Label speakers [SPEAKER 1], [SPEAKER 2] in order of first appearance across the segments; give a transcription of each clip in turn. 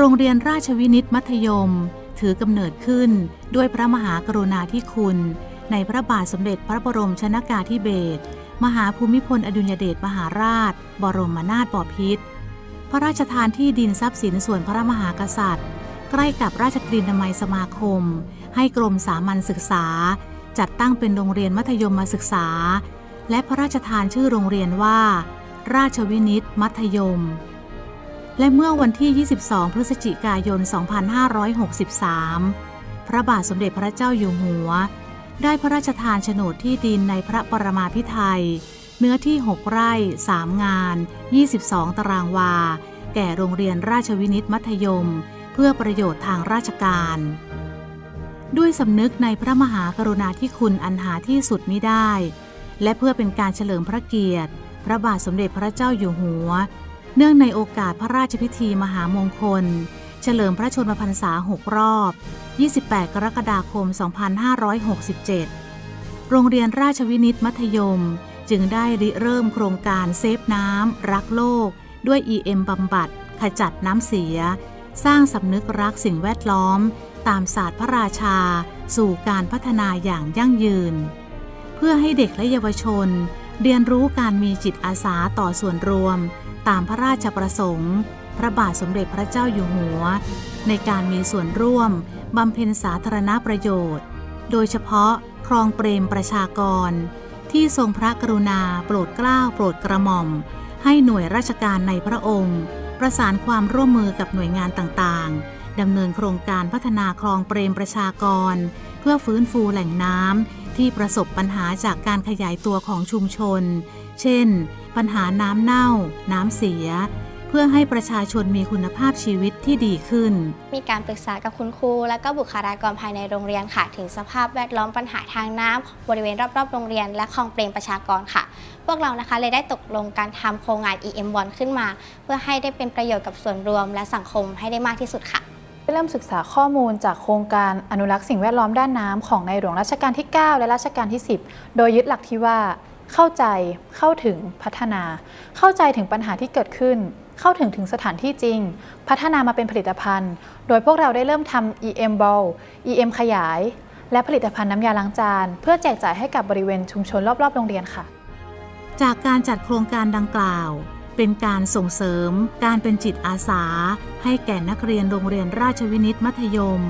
[SPEAKER 1] โรงเรียนราชวินิตมัธยม ถือกำเนิดขึ้นด้วยพระมหากรุณาธิคุณ ในพระบาทสมเด็จพระบรมชนากาธิเบศรมหาภูมิพลอดุลยเดชมหาราช บรมนาถบพิตรพระราชทานที่ดินทรัพย์สินส่วนพระมหากษัตริย์ ใกล้กับราชตรีนามัยสมาคม ให้กรมสามัญศึกษา จัดตั้งเป็นโรงเรียนมัธยมมาศึกษา และพระราชทานชื่อโรงเรียนว่า ราชวินิตมัธยม และเมื่อวันที่ 22 พฤศจิกายน 2563 พระบาทสมเด็จพระเจ้าอยู่หัว ได้พระราชทานโฉนดที่ดินในพระปรมาภิไธยเนื้อที่ 6 ไร่ 3 งาน 22 ตารางวา แก่โรงเรียนราชวินิตมัธยม เพื่อประโยชน์ทางราชการ ด้วยสำนึกในพระมหากรุณาธิคุณอันหาที่สุดมิได้ และเพื่อเป็นการเฉลิมพระเกียรติ พระบาทสมเด็จพระเจ้าอยู่หัว เนื่องในโอกาสพระราชพิธีมหามงคล เฉลิมพระชนมพรรษา 6 รอบ 28 กรกฎาคม 2567 โรงเรียนราชวินิตมัธยม จึงได้ริเริ่มโครงการเซฟน้ำ รักโลก ด้วย EM บำบัด ขจัดน้ำเสีย สร้างสำนึกรักสิ่งแวดล้อม ตามศาสตร์พระราชา สู่การพัฒนาอย่างยั่งยืน เพื่อให้เด็กและเยาวชน เรียนรู้การมีจิตอาสาต่อส่วนรวม ตามพระราชประสงค์ พระบาทสมเด็จพระเจ้าอยู่หัว ในการมีส่วนร่วมบำเพ็ญสาธารณประโยชน์ โดยเฉพาะครองเปรมประชากร ที่ทรงพระกรุณาโปรดเกล้าโปรดกระหม่อม ให้หน่วยราชการในพระองค์ ประสานความร่วมมือกับหน่วยงานต่างๆดำเนินโครงการพัฒนาคลองเปรมประชากร เพื่อฟื้นฟูแหล่งน้ำ ที่ประสบปัญหาจากการขยายตัวของชุมชน เช่น ปัญหาน้ำเน่า น้ำเสีย เพื่อให้ประชาชนมีคุณภาพชีวิตที่ดีขึ้น
[SPEAKER 2] มีการปรึกษากับคุณครู และก็บุคลากรภายในโรงเรียนค่ะ ถึงสภาพแวดล้อมปัญหาทางน้ำบริเวณรอบๆ โรงเรียน และคลองเปรมประชากรค่ะ พวกเรานะคะเลยได้ตกลงการทำโครงงาน EM1 ขึ้นมา เพื่อให้ได้เป็นประโยชน์กับส่วนรวม และสังคมให้ได้มากที่สุดค่ะ
[SPEAKER 3] เริ่มศึกษาข้อมูลจากโครงการอนุรักษ์สิ่งแวดล้อมด้านน้ำของในหลวงรัชกาลที่ 9 และรัชกาลที่ 10 โดยยึดหลักที่ว่า เข้าใจ เข้าถึง พัฒนา เข้าใจถึงปัญหาที่เกิดขึ้น เข้าถึงถึงสถานที่จริง พัฒนามาเป็นผลิตภัณฑ์ โดยพวกเราได้เริ่มทำ EM Ball EM ขยาย และผลิตภัณฑ์น้ำยาล้างจาน เพื่อแจกจ่ายให้กับบริเวณชุมชนรอบๆ โรงเรียนค่ะ
[SPEAKER 1] จากการจัดโครงการดังกล่าว เป็นการส่งเสริมการเป็นจิตอาสา ให้แก่นักเรียนโรงเรียนราชวินิตมัธยม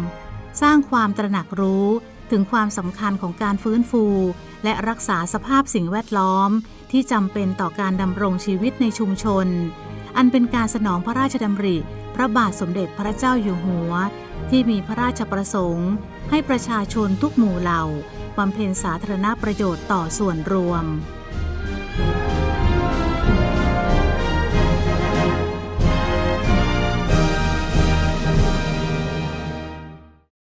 [SPEAKER 1] สร้างความตระหนักรู้ถึงความสำคัญของการฟื้นฟู และรักษาสภาพสิ่งแวดล้อม ที่จำเป็นต่อการดำรงชีวิตในชุมชน อันเป็นการสนองพระราชดำริ พระบาทสมเด็จพระเจ้าอยู่หัว ที่มีพระราชประสงค์ ให้ประชาชนทุกหมู่เหล่าบำเพ็ญสาธารณประโยชน์ต่อส่วนรวม